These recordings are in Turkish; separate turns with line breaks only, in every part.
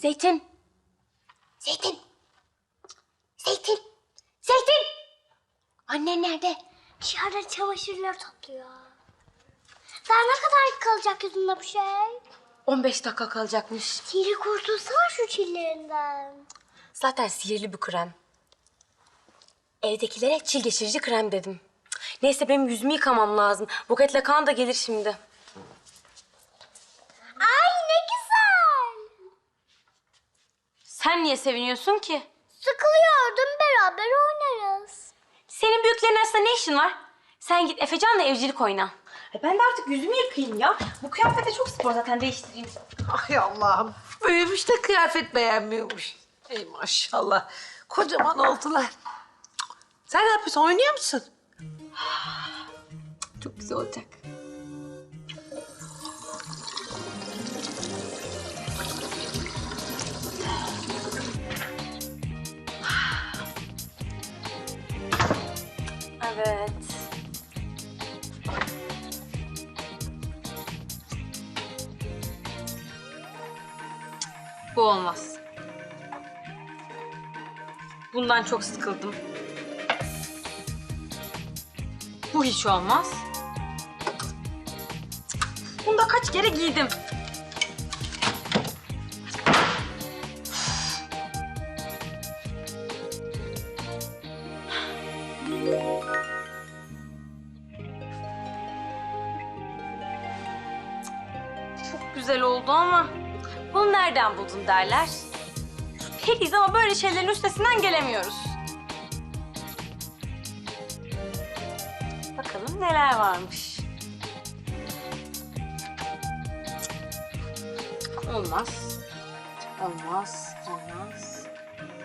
Zeytin. Zeytin. Zeytin. Zeytin. Annen nerede?
Dışarıda çamaşırlar topluyor. Daha ne kadar kalacak yüzünde bu şey?
15 dakika kalacakmış.
Sihri kurtulsana şu çillerinden.
Zaten sihirli bir krem. Evdekilere çil geçirici krem dedim. Neyse benim yüzümü yıkamam lazım. Buketle kan da gelir şimdi.
Ay ne güzel.
Sen niye seviniyorsun ki?
Sıkılıyordum beraber oynarız.
Senin büyüklerin arasında ne işin var? Sen git Efecan'la evcilik oyna. E ben de artık yüzümü yıkayayım ya. Bu kıyafete çok spor zaten değiştireyim.
Ay Allah'ım. Büyümüş de kıyafet beğenmiyormuş. Ey maşallah. Kocaman oldular. Sen ne yapıyorsun? Oynuyor musun?
Çok güzel olacak. Evet. Bu olmaz. Bundan çok sıkıldım. Bu hiç olmaz. Bunu da kaç kere giydim. Güzel oldu ama bunu nereden buldun derler. Periz ama böyle şeylerin üstesinden gelemiyoruz. Bakalım neler varmış. Olmaz. Olmaz. Olmaz.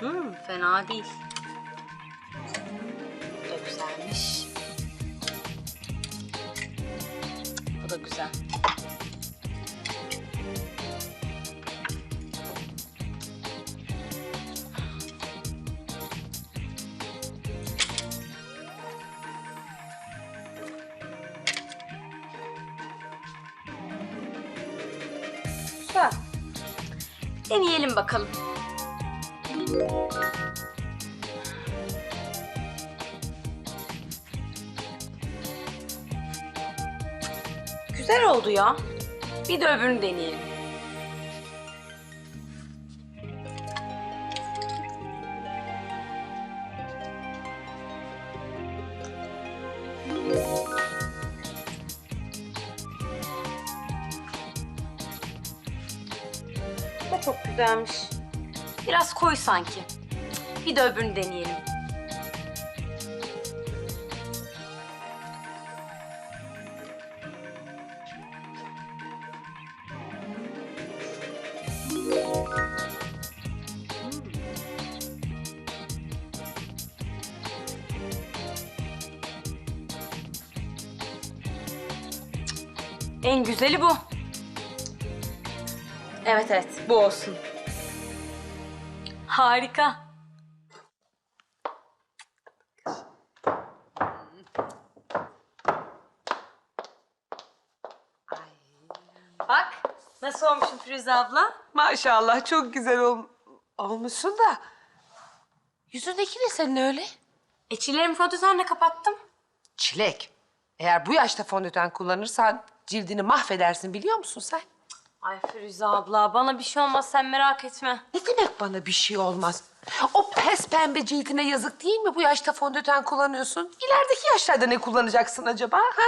Hmm, fena değil. Da güzelmiş. Deneyelim bakalım. Güzel oldu ya. Bir de öbürünü deneyelim. Da çok güzelmiş. Biraz koyu sanki. Bir de öbürünü deneyelim. En güzeli bu. Evet evet bu olsun. Harika. Bak nasıl olmuşum Firuze abla?
Maşallah çok güzel ol olmuşsun da. Yüzündeki ne senin öyle?
E çillerimi fondötenle kapattım.
Çilek. Eğer bu yaşta fondöten kullanırsan cildini mahvedersin biliyor musun sen?
Ay Firuze abla bana bir şey olmaz sen merak etme.
Ne demek bana bir şey olmaz? O pes pembe cildine yazık değil mi bu yaşta fondöten kullanıyorsun? İlerideki yaşlarda ne kullanacaksın acaba? Ha?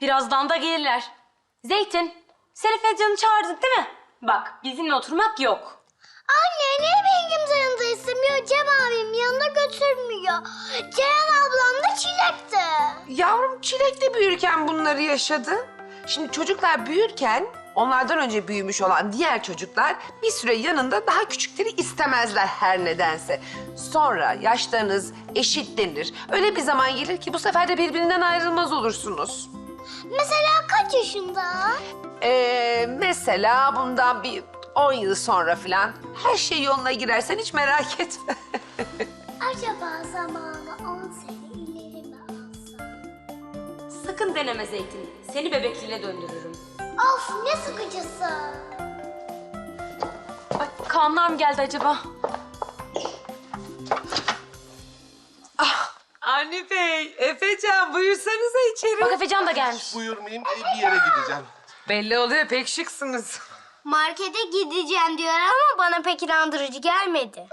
Birazdan da gelirler. Zeytin, seni Feccan'ı çağırdık değil mi? Bak bizimle oturmak yok.
Anne niye benim kimse yanında istemiyor? Cem abim yanında götürmüyor. Ceren ablam da çilekti.
Yavrum Çilek de büyürken bunları yaşadı. Şimdi çocuklar büyürken onlardan önce büyümüş olan diğer çocuklar bir süre yanında daha küçükleri istemezler her nedense. Sonra yaşlarınız eşitlenir. Öyle bir zaman gelir ki bu sefer de birbirinden ayrılmaz olursunuz.
Mesela kaç yaşında?
Ee, mesela bundan bir 10 yıl sonra falan her şey yoluna girersen hiç merak etme.
Acaba zamanı 10
Sakın deneme Zeytin. Seni bebekliğine döndürürüm.
Of ne sıkıcısı.
Kaanlar mı geldi acaba?
Avni Bey, Efecan buyursanıza içeri.
Bak Efecan da gelmiş.
Buyurmayayım bir yere gideceğim.
Belli oluyor pek şıksınız.
Markete gideceğim diyor ama bana pek inandırıcı gelmedi.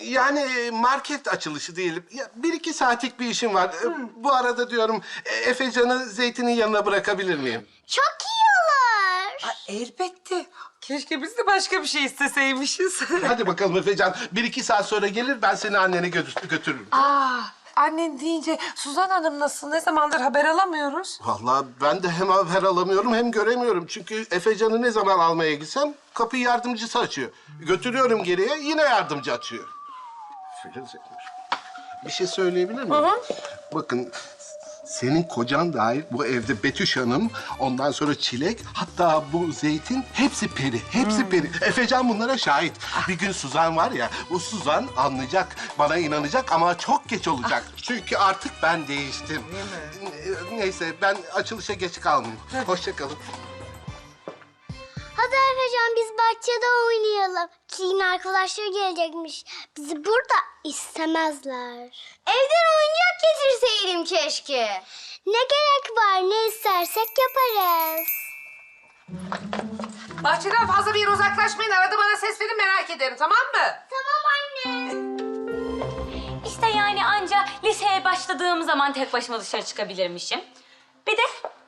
Yani e, market açılışı diyelim. Ya, bir iki saatlik bir işim var. E, Bu arada diyorum e, Efecan'ı zeytinin yanına bırakabilir miyim?
Çok iyi olur.
Elbette. Keşke biz de başka bir şey isteseymişiz.
Hadi bakalım Efecan. Bir iki saat sonra gelir ben seni annene gö- götürürüm.
Aa, annen deyince Suzan Hanım nasıl? Ne zamandır haber alamıyoruz?
Vallahi ben de hem haber alamıyorum hem göremiyorum. Çünkü Efecan'ı ne zaman almaya gitsem kapıyı yardımcısı açıyor. Götürüyorum geriye yine yardımcı açıyor. Filiz etmiş. Bir şey söyleyebilir miyim? Bakın senin kocan dahil bu evde Betüş Hanım, ondan sonra Çilek, hatta bu Zeytin hepsi peri, hepsi peri. Efecan bunlara şahit. Bir gün Suzan var ya, bu Suzan anlayacak, bana inanacak ama çok geç olacak. Çünkü artık ben değiştim. Neyse ben açılışa geç kalmayayım. Hoşça kalın.
Hadi Efecan biz bahçede oynayalım. Yine arkadaşları gelecekmiş. Bizi burada istemezler. Evden oyuncak getirseydim keşke. Ne gerek var ne istersek yaparız.
Bahçeden fazla bir yere uzaklaşmayın. Arada bana ses verin merak ederim tamam mı?
Tamam anne.
İşte yani anca liseye başladığım zaman tek başıma dışarı çıkabilirmişim. Bir de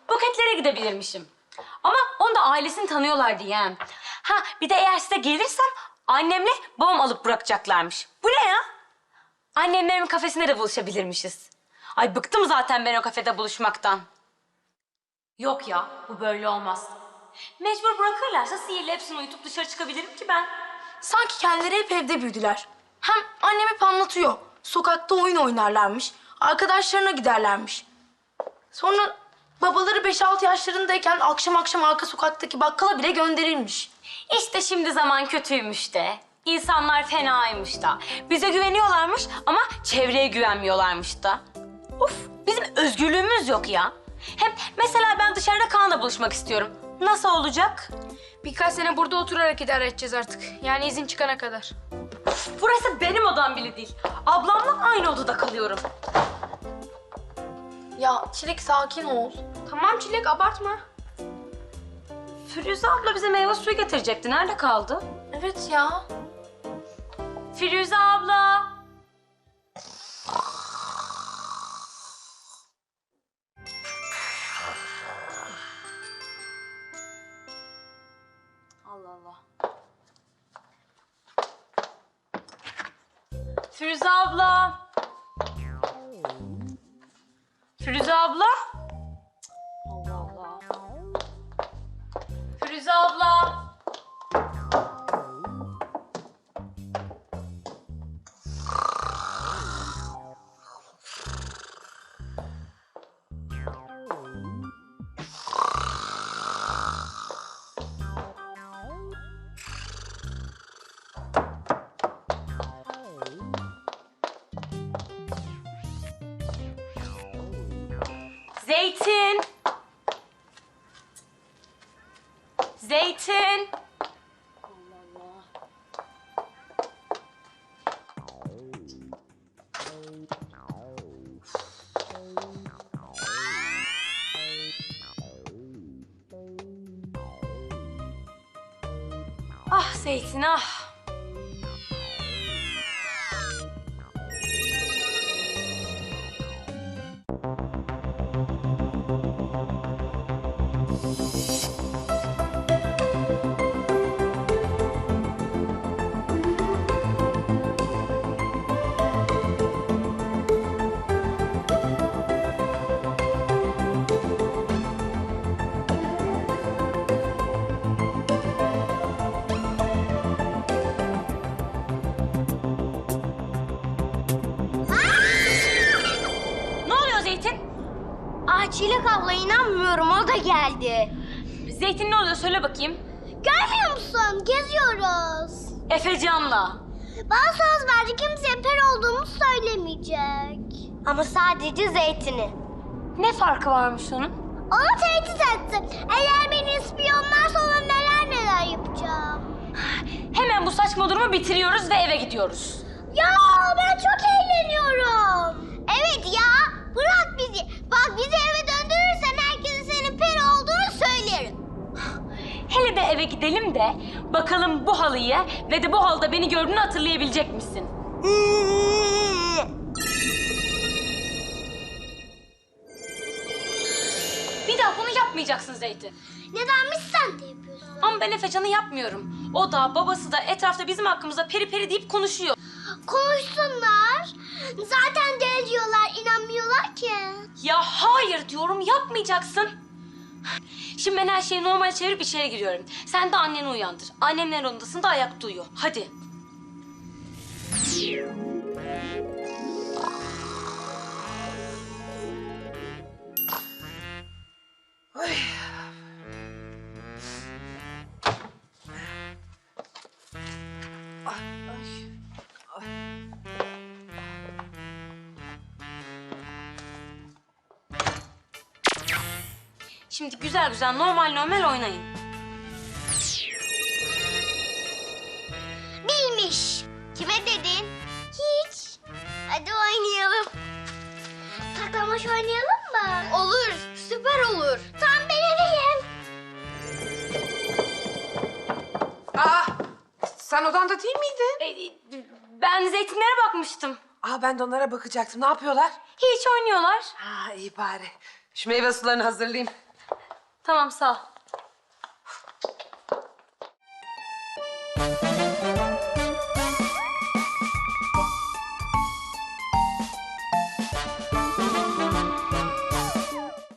buketlere gidebilirmişim. Ailesini tanıyorlar diye. Ha bir de eğer size gelirsem annemle babam alıp bırakacaklarmış. Bu ne ya? Annemlerin kafesinde de buluşabilirmişiz. Ay bıktım zaten ben o kafede buluşmaktan. Yok ya bu böyle olmaz. Mecbur bırakırlarsa sihirle hepsini uyutup dışarı çıkabilirim ki ben.
Sanki kendileri hep evde büyüdüler. Hem annem hep anlatıyor. Sokakta oyun oynarlarmış. Arkadaşlarına giderlermiş. Sonra babaları 5-6 yaşlarındayken akşam akşam arka sokaktaki bakkala bile gönderirmiş.
İşte şimdi zaman kötüymüş de. İnsanlar fenaymış da. Bize güveniyorlarmış ama çevreye güvenmiyorlarmış da. Uf, bizim özgürlüğümüz yok ya. Hem mesela ben dışarıda Kaan'la buluşmak istiyorum. Nasıl olacak?
Birkaç sene burada oturarak idare edeceğiz artık. Yani izin çıkana kadar.
Burası benim odam bile değil. Ablamla aynı odada kalıyorum.
Ya Çilek sakin ol. Tamam Çilek abartma.
Firuze abla bize meyve suyu getirecekti. Nerede kaldı?
Evet ya.
Firuze abla. Allah Allah. Firuze abla. Firuze abla. Zeytin. Zeytin. Ah Zeytin ah.
Geldi.
Zeytin ne oluyor söyle bakayım.
Görmüyor musun? Geziyoruz.
Efecan'la.
Bana söz verdi kimseye peri olduğumu söylemeyecek. Ama sadece zeytini.
Ne farkı varmış onun?
Onu tehdit etti. Eğer beni ispiyonlarsa ona neler neler yapacağım.
Hemen bu saçma modumu bitiriyoruz ve eve gidiyoruz.
Ya ben çok eğleniyorum. Evet ya bırak bizi. Bak bizi
Hele de eve gidelim de bakalım bu halıyı ve de bu halda beni gördüğünü hatırlayabilecek misin? Bir daha bunu yapmayacaksın Zeytin.
Nedenmiş sen de yapıyorsun?
Ama ben Efecan'ı yapmıyorum. O da babası da etrafta bizim hakkımızda peri peri deyip konuşuyor.
Konuşsunlar. Zaten deli diyorlar, inanmıyorlar ki.
Ya hayır diyorum yapmayacaksın. Şimdi ben her şeyi normale çevirip içeri giriyorum. Sen de anneni uyandır. Annemler odasında ayakta uyuyor. Hadi. Şimdi güzel güzel normal normal oynayın.
Bilmiş. Kime dedin? Hiç. Hadi oynayalım. Taklamaş oynayalım mı? Olur, süper olur. Tam ben eveyim.
Aa, sen odanda değil miydin?
E, ben zeytinlere bakmıştım.
Aa, ben de onlara bakacaktım. Ne yapıyorlar?
Hiç oynuyorlar.
Ha, iyi bari. Şu meyve sularını hazırlayayım.
Tamam sağ ol.